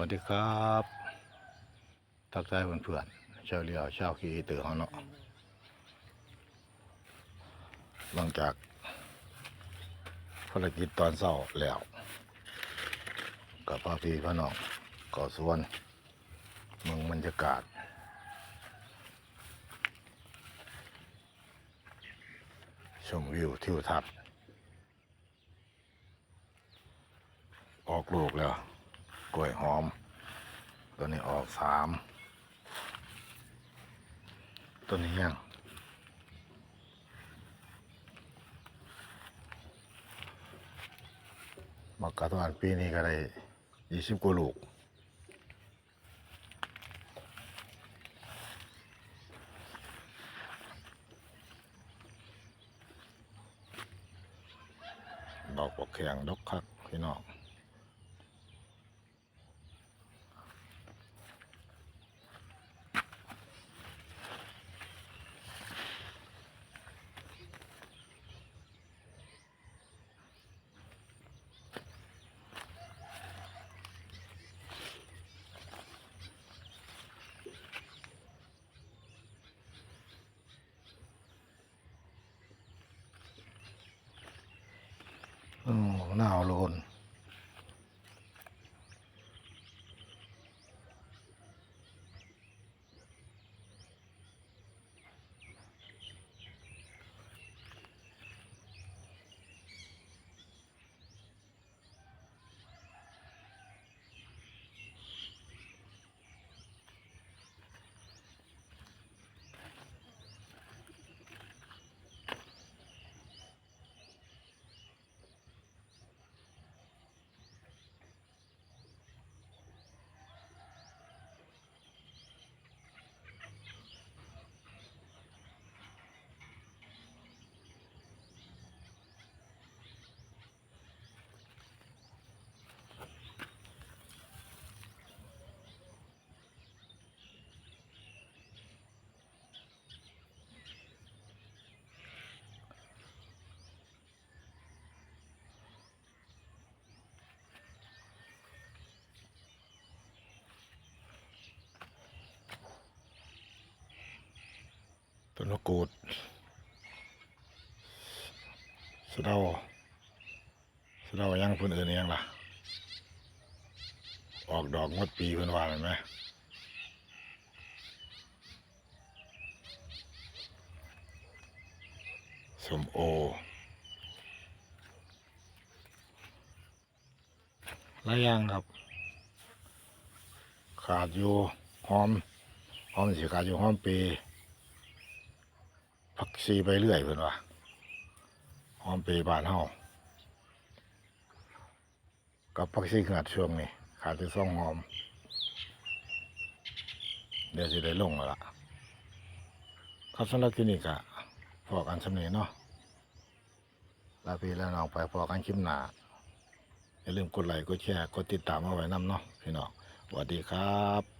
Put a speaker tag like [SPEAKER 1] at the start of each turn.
[SPEAKER 1] วัสดีครับทักทายเพื่อนๆชาวเรียวชาวขี่ตือของเนาะหลังจากภารกิจตอนเช้าแล้วกับพ่อพี่พ่อน้องก่อสวนเมืองบรรยากาศชมวิวทิวทัศน์ออกลูกแล้ว กล้วยหอม ตัวนี้ออกสามตัวนี้ยังมักกะตวันปีนี้ก็ได้ยี่สิบกว่าลูกดอกบอกแข็งดอกคักพี่น้อง อืม หนาวโลน ต้นมะกรูดสะเดาสะเดายังเพิ่นเอื่นยังล่ะ ออกดอกงดปีเพิ่นว่าเห็นไหมสมโอหลายอย่างครับ ขาดอยู่หอมหอมสิขาดอยู่หอมปี ผักชีไปเรื่อยเพื่อนว่าหอมปรย์บานเฮากับผักชีขาดช่วงนี้ขาดที่ซ่องหอม เดี๋ยวสิได้ลงแล้วล่ะครับสำหรับคลินิกอะพอกันสำเนีเนาะลาพี่แล้วน้องไปพอกันคลิปหนาอย่าลืมกดไลค์กดแชร์กดติดตามเอาไว้น้ำเนาะพี่น้องสวัสดีครับ